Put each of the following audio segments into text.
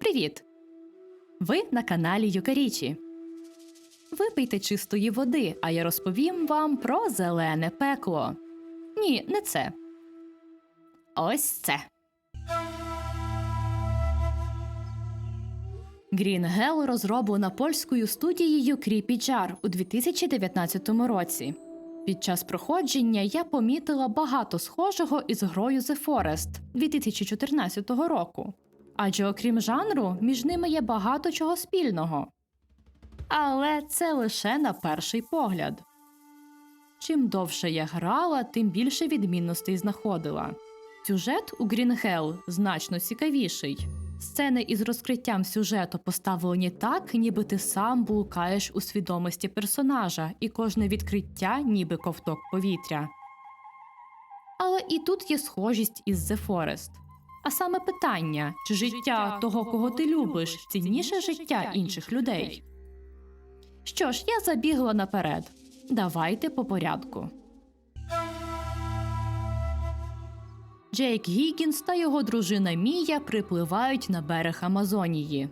Привіт! Ви на каналі Юкарічі. Випийте чистої води, а я розповім вам про зелене пекло. Ні, не це. Ось це. Green Hell розроблена польською студією Creepy Jar у 2019 році. Під час проходження я помітила багато схожого із грою The Forest 2014 року. Адже окрім жанру, між ними є багато чого спільного. Але це лише на перший погляд. Чим довше я грала, тим більше відмінностей знаходила. Сюжет у Hell значно цікавіший. Сцени із розкриттям сюжету поставлені так, ніби ти сам блукаєш у свідомості персонажа, і кожне відкриття ніби ковток повітря. Але і тут є схожість із The Forest. А саме питання, чи життя того, кого ти любиш, цінніше життя інших людей. Що ж, я забігла наперед. Давайте по порядку. Джейк Гіггінс та його дружина Мія припливають на берег Амазонії.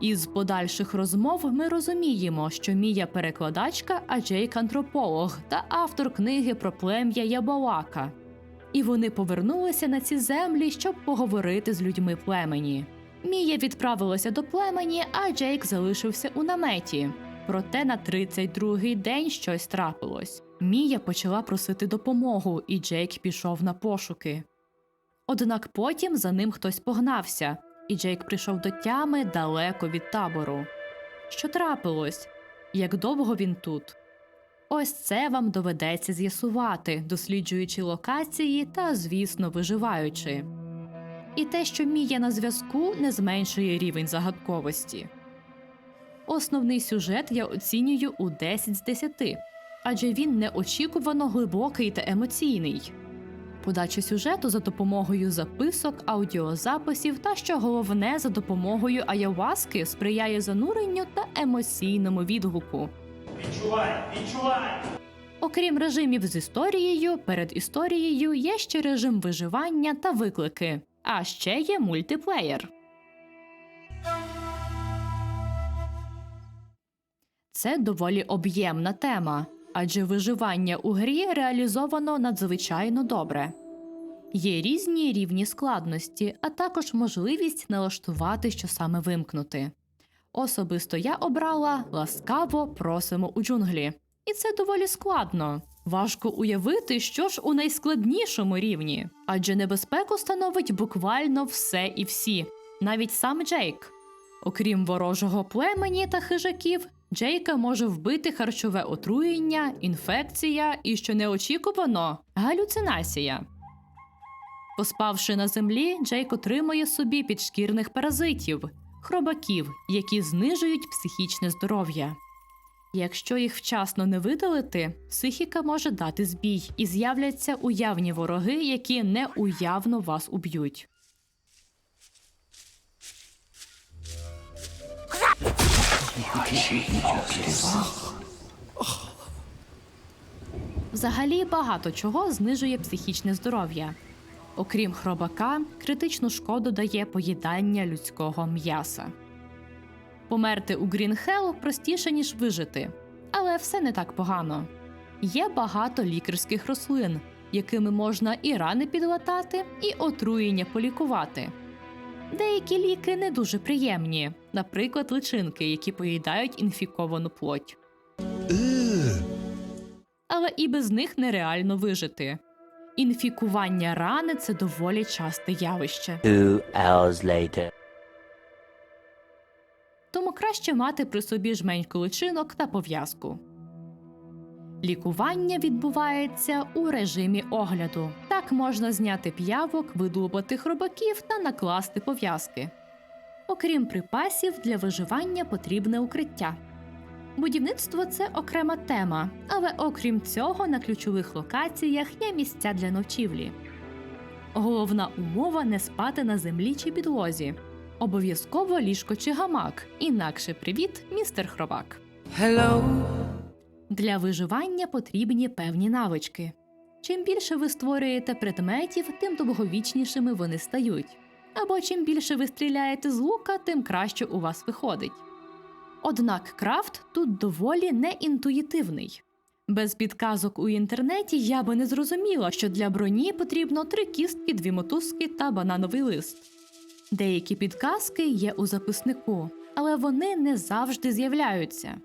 Із подальших розмов ми розуміємо, що Мія перекладачка, а Джейк антрополог та автор книги про плем'я Ябалака. І вони повернулися на ці землі, щоб поговорити з людьми племені. Мія відправилася до племені, а Джейк залишився у наметі. Проте на 32-й день щось трапилось. Мія почала просити допомогу, і Джейк пішов на пошуки. Однак потім за ним хтось погнався, і Джейк прийшов до тями далеко від табору. Що трапилось? Як довго він тут? Ось це вам доведеться з'ясувати, досліджуючи локації та, звісно, виживаючи. І те, що Мія на зв'язку, не зменшує рівень загадковості. Основний сюжет я оцінюю у 10 з 10, адже він неочікувано глибокий та емоційний. Подача сюжету за допомогою записок, аудіозаписів та, що головне, за допомогою аяваски сприяє зануренню та емоційному відгуку. відчувай відчувай Окрім режимів з історією, перед історією є ще режим виживання та виклики, а ще є мультиплеєр. Це доволі об'ємна тема, адже виживання у грі реалізовано надзвичайно добре. Є різні рівні складності, а також можливість налаштувати, що саме вимкнути. Особисто я обрала ласкаво просимо у джунглі. І це доволі складно. Важко уявити, що ж у найскладнішому рівні, адже небезпеку становить буквально все і всі, навіть сам Джейк. Окрім ворожого племені та хижаків, Джейка може вбити харчове отруєння, інфекція і, що неочікувано, галюцинація. Поспавши на землі, Джейк отримує собі підшкірних паразитів, хробаків, які знижують психічне здоров'я. Якщо їх вчасно не видалити, психіка може дати збій і з'являться уявні вороги, які неуявно вас уб'ють. Взагалі багато чого знижує психічне здоров'я. Окрім хробака, критичну шкоду дає поїдання людського м'яса. Померти у Грінхел простіше, ніж вижити, але все не так погано. Є багато лікарських рослин, якими можна і рани підлатати, і отруєння полікувати. Деякі ліки не дуже приємні, наприклад, личинки, які поїдають інфіковану плоть. Але і без них нереально вижити. Інфікування рани це доволі часте явище. Two hours later. тому краще мати при собі жменьку личинок та пов'язку. Лікування відбувається у режимі огляду. Так можна зняти п'явок, видлубати хробаків та накласти пов'язки. Окрім припасів, для виживання потрібне укриття. Будівництво це окрема тема, але окрім цього, на ключових локаціях є місця для ночівлі. Головна умова не спати на землі чи підлозі. Обов'язково ліжко чи гамак, інакше привіт, містер Хробак. Hello. Для виживання потрібні певні навички. Чим більше ви створюєте предметів, тим довговічнішими вони стають. Або чим більше ви стріляєте з лука, тим краще у вас виходить. Однак крафт тут доволі неінтуїтивний. Без підказок у інтернеті я би не зрозуміла, що для броні потрібно три кістки, дві мотузки та банановий лист. Деякі підказки є у записнику, але вони не завжди з'являються.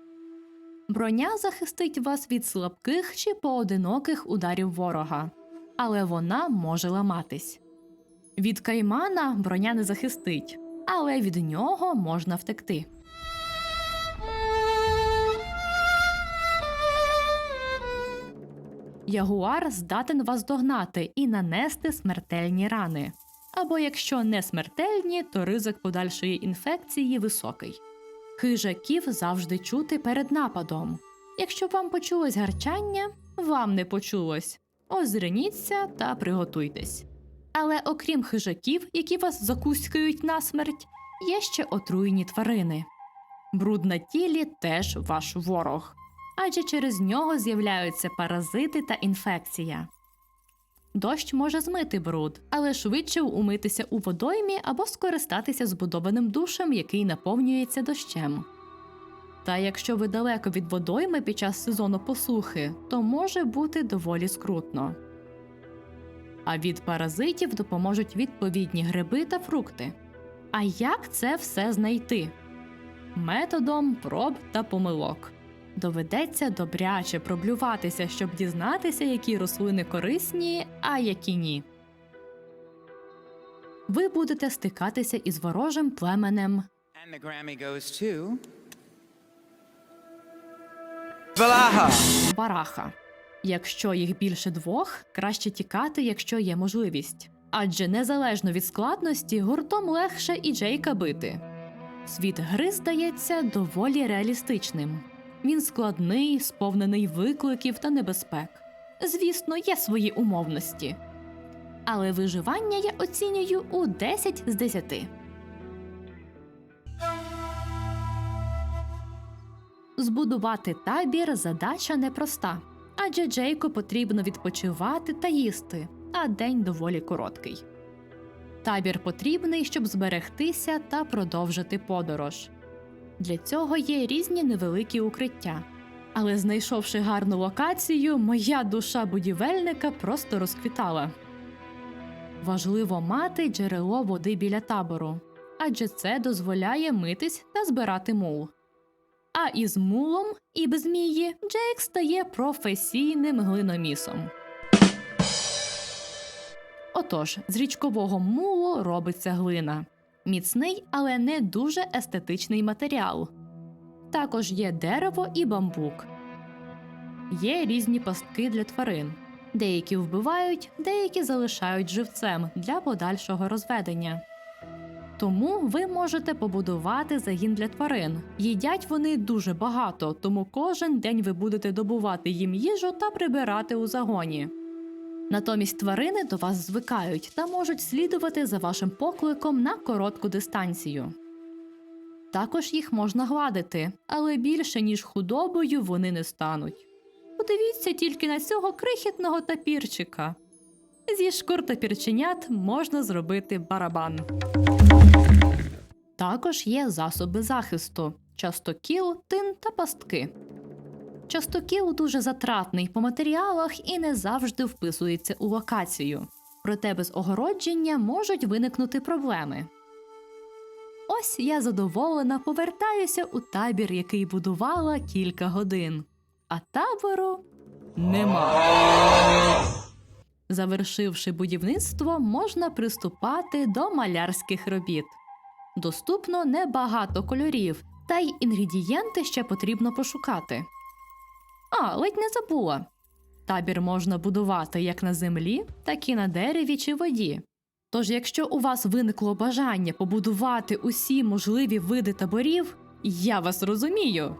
Броня захистить вас від слабких чи поодиноких ударів ворога, але вона може ламатись. Від каймана броня не захистить, але від нього можна втекти. Ягуар здатен вас догнати і нанести смертельні рани. Або якщо не смертельні, то ризик подальшої інфекції високий. Хижаків завжди чути перед нападом. Якщо вам почулось гарчання, вам не почулось. Озирніться та приготуйтесь. Але окрім хижаків, які вас закуськають насмерть, є ще отруєні тварини. Бруд на тілі теж ваш ворог, адже через нього з'являються паразити та інфекція. Дощ може змити бруд, але швидше умитися у водоймі або скористатися збудованим душем, який наповнюється дощем. Та якщо ви далеко від водойми під час сезону посухи, то може бути доволі скрутно. А від паразитів допоможуть відповідні гриби та фрукти. А як це все знайти? Методом проб та помилок. Доведеться добряче проблюватися, щоб дізнатися, які рослини корисні, а які ні. Ви будете стикатися із ворожим племенем to. Бараха. Якщо їх більше двох, краще тікати, якщо є можливість. Адже незалежно від складності, гуртом легше і Джейка бити. Світ гри здається доволі реалістичним. Він складний, сповнений викликів та небезпек. Звісно, є свої умовності. Але виживання я оцінюю у 10 з 10. Збудувати табір задача непроста, адже Джейку потрібно відпочивати та їсти, а день доволі короткий. Табір потрібний, щоб зберегтися та продовжити подорож. Для цього є різні невеликі укриття. Але знайшовши гарну локацію, моя душа будівельника просто розквітала. Важливо мати джерело води біля табору, адже це дозволяє митись та збирати мул. А із мулом і без змії Джейк стає професійним глиномісом. Отож, з річкового мулу робиться глина. Міцний, але не дуже естетичний матеріал. Також є дерево і бамбук. Є різні пастки для тварин. Деякі вбивають, деякі залишають живцем для подальшого розведення. Тому ви можете побудувати загін для тварин. Їдять вони дуже багато, тому кожен день ви будете добувати їм їжу та прибирати у загоні. Натомість тварини до вас звикають та можуть слідувати за вашим покликом на коротку дистанцію. Також їх можна гладити, але більше ніж худобою вони не стануть. Подивіться тільки на цього крихітного тапірчика. Зі шкур тапірченят можна зробити барабан. Також є засоби захисту: частокіл, тин та пастки. Частокіл дуже затратний по матеріалах і не завжди вписується у локацію. Проте без огородження можуть виникнути проблеми. Ось я задоволена повертаюся у табір, який будувала кілька годин, а табору нема. Завершивши будівництво, можна приступати до малярських робіт. Доступно небагато кольорів, та й інгредієнти ще потрібно пошукати. А, ледь не забула. Табір можна будувати як на землі, так і на дереві чи воді. Тож, якщо у вас виникло бажання побудувати усі можливі види таборів, я вас розумію.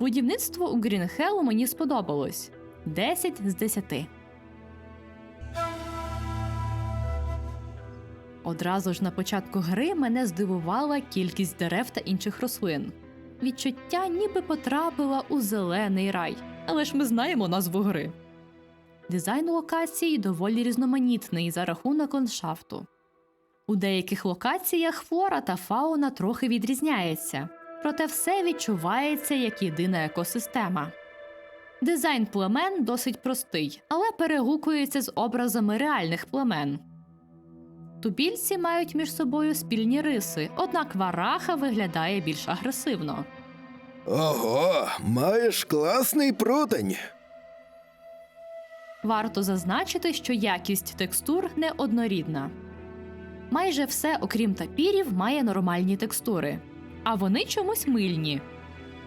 Будівництво у Грінхелл мені сподобалось 10 з 10. Одразу ж на початку гри мене здивувала кількість дерев та інших рослин. Відчуття ніби потрапила у зелений рай, але ж ми знаємо назву гри. Дизайн локацій доволі різноманітний за рахунок ландшафту. У деяких локаціях флора та фауна трохи відрізняється, проте все відчувається як єдина екосистема. Дизайн племен досить простий, але перегукується з образами реальних племен. Тубільці мають між собою спільні риси, однак вараха виглядає більш агресивно. Ого, маєш класний прутень. Варто зазначити, що якість текстур неоднорідна. Майже все, окрім тапірів, має нормальні текстури, а вони чомусь мильні.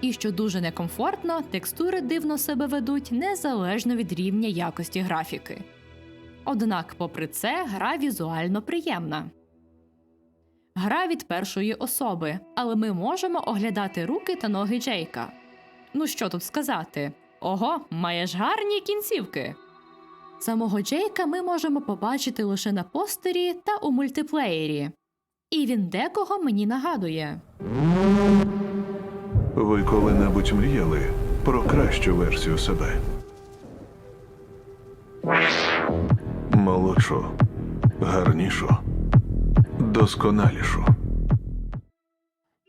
І що дуже некомфортно, текстури дивно себе ведуть незалежно від рівня якості графіки. Однак, попри це, гра візуально приємна. Гра від першої особи, але ми можемо оглядати руки та ноги Джейка. Ну що тут сказати? Ого, маєш гарні кінцівки. Самого Джейка ми можемо побачити лише на постері та у мультиплеєрі. І він декого мені нагадує. Ви коли-небудь мріяли про кращу версію себе? Молодшу, гарнішу, досконалішу.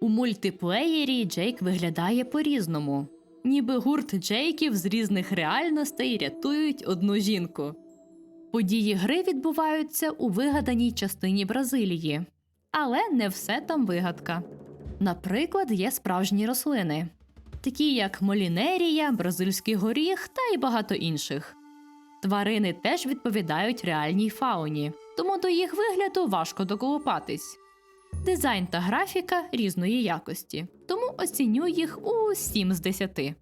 У мультиплеєрі Джейк виглядає по-різному, ніби гурт Джейків з різних реальностей рятують одну жінку. Події гри відбуваються у вигаданій частині Бразилії, але не все там вигадка. Наприклад, є справжні рослини, такі як молінерія, бразильський горіх та й багато інших. Тварини теж відповідають реальній фауні, тому до їх вигляду важко доколупатись. Дизайн та графіка різної якості, тому оціню їх у 7 з 10. Е,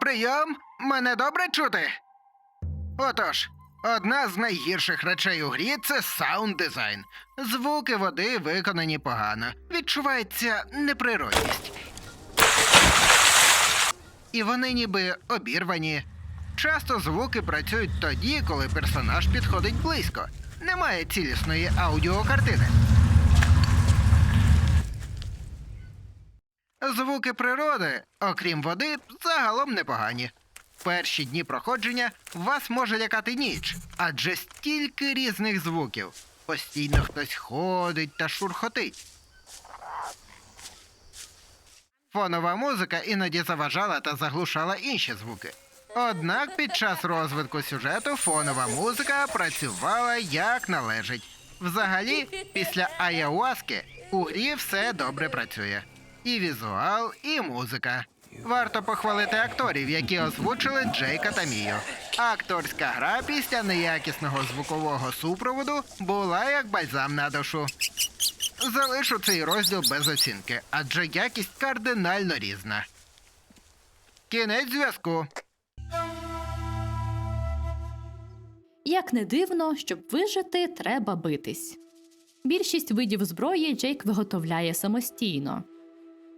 прийом, мене добре чути? Отож, одна з найгірших речей у грі це саунд дизайн. Звуки води виконані погано. Відчувається неприродність. І вони ніби обірвані. Часто звуки працюють тоді, коли персонаж підходить близько. Немає цілісної аудіокартини. Звуки природи, окрім води, загалом непогані. Перші дні проходження вас може лякати ніч, адже стільки різних звуків. Постійно хтось ходить та шурхотить. Фонова музика іноді заважала та заглушала інші звуки. Однак під час розвитку сюжету фонова музика працювала як належить. Взагалі, після Аяуаски у грі все добре працює. І візуал, і музика. Варто похвалити акторів, які озвучили Джейка та Мію. Акторська гра після неякісного звукового супроводу була як бальзам на душу. Залишу цей розділ без оцінки, адже якість кардинально різна. Кінець зв'язку. Як не дивно, щоб вижити, треба битись. Більшість видів зброї Джейк виготовляє самостійно.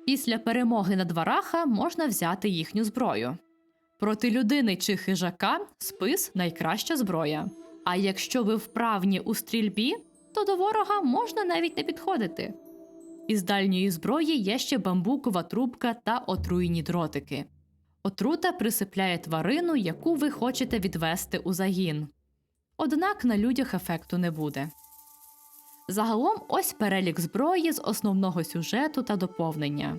Після перемоги над вараха можна взяти їхню зброю. Проти людини чи хижака спис найкраща зброя. А якщо ви вправні у стрільбі, то до ворога можна навіть не підходити. Із дальньої зброї є ще бамбукова трубка та отруйні дротики. Отрута присипляє тварину, яку ви хочете відвести у загін. Однак на людях ефекту не буде. Загалом ось перелік зброї з основного сюжету та доповнення.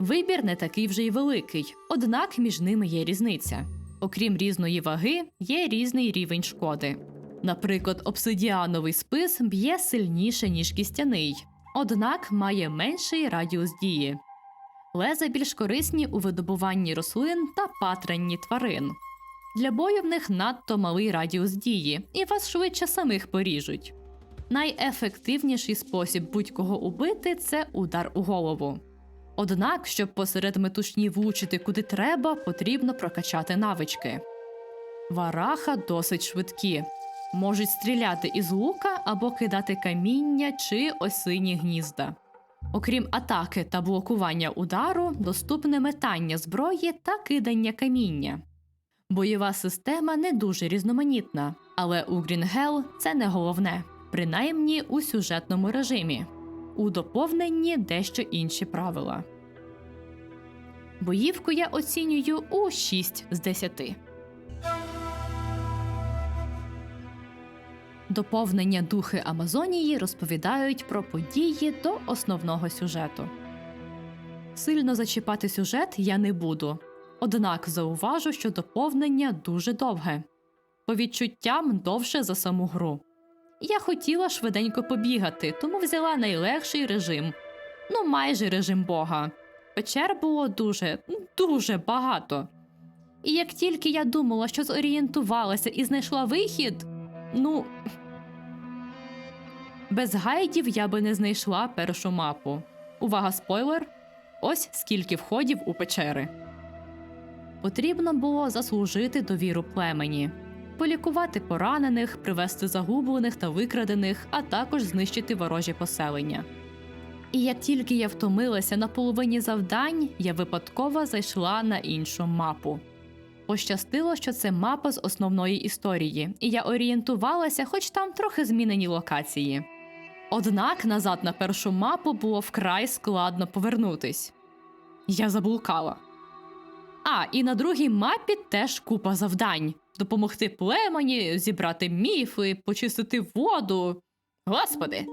Вибір не такий вже й великий, однак між ними є різниця. Окрім різної ваги, є різний рівень шкоди. Наприклад, обсидіановий спис б'є сильніше, ніж кістяний, однак має менший радіус дії. Леза більш корисні у видобуванні рослин та патранні тварин. Для бою в них надто малий радіус дії, і вас швидше самих поріжуть. Найефективніший спосіб будь-кого убити це удар у голову. Однак, щоб посеред метушні влучити куди треба, потрібно прокачати навички. Вараха досить швидкі, можуть стріляти із лука або кидати каміння чи осині гнізда. Окрім атаки та блокування удару, доступне метання зброї та кидання каміння. Бойова система не дуже різноманітна, але у Hell це не головне, принаймні у сюжетному режимі. У доповненні дещо інші правила. Боївку я оцінюю у 6 з 10. Доповнення Духи Амазонії розповідають про події до основного сюжету. Сильно зачіпати сюжет я не буду. Однак зауважу, що доповнення дуже довге. По відчуттям довше за саму гру. Я хотіла швиденько побігати, тому взяла найлегший режим ну, майже режим Бога. Печер було дуже, дуже багато. І як тільки я думала, що зорієнтувалася і знайшла вихід, ну. Без гайдів я би не знайшла першу мапу. Увага, спойлер! Ось скільки входів у печери. Потрібно було заслужити довіру племені, полікувати поранених, привести загублених та викрадених, а також знищити ворожі поселення. І як тільки я втомилася на половині завдань, я випадково зайшла на іншу мапу. Пощастило, що це мапа з основної історії, і я орієнтувалася, хоч там трохи змінені локації. Однак назад на першу мапу було вкрай складно повернутись. Я заблукала. А, і на другій мапі теж купа завдань: допомогти племені, зібрати міфи, почистити воду. Господи.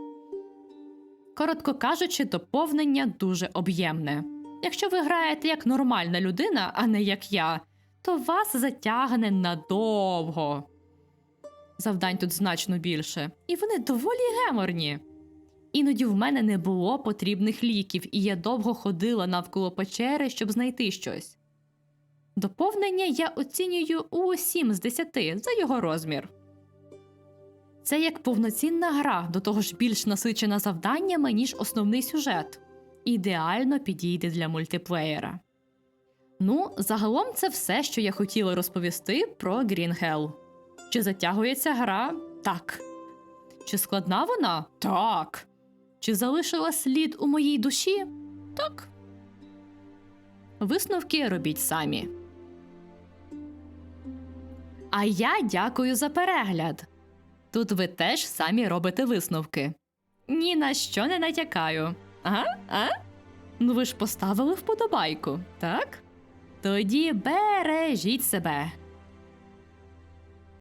Коротко кажучи, доповнення дуже об'ємне. Якщо ви граєте як нормальна людина, а не як я, то вас затягне надовго. Завдань тут значно більше, і вони доволі геморні. Іноді в мене не було потрібних ліків, і я довго ходила навколо печери, щоб знайти щось. Доповнення я оцінюю у 7 з 10 за його розмір. Це як повноцінна гра, до того ж більш насичена завданнями, ніж основний сюжет. Ідеально підійде для мультиплеєра. Ну, загалом це все, що я хотіла розповісти про Green Hell. Чи затягується гра? Так. Чи складна вона? Так. Чи залишила слід у моїй душі? Так. Висновки робіть самі. А я дякую за перегляд. Тут ви теж самі робите висновки. Ні на що не натякаю. Ага? А? Ну ви ж поставили вподобайку, так? Тоді бережіть себе.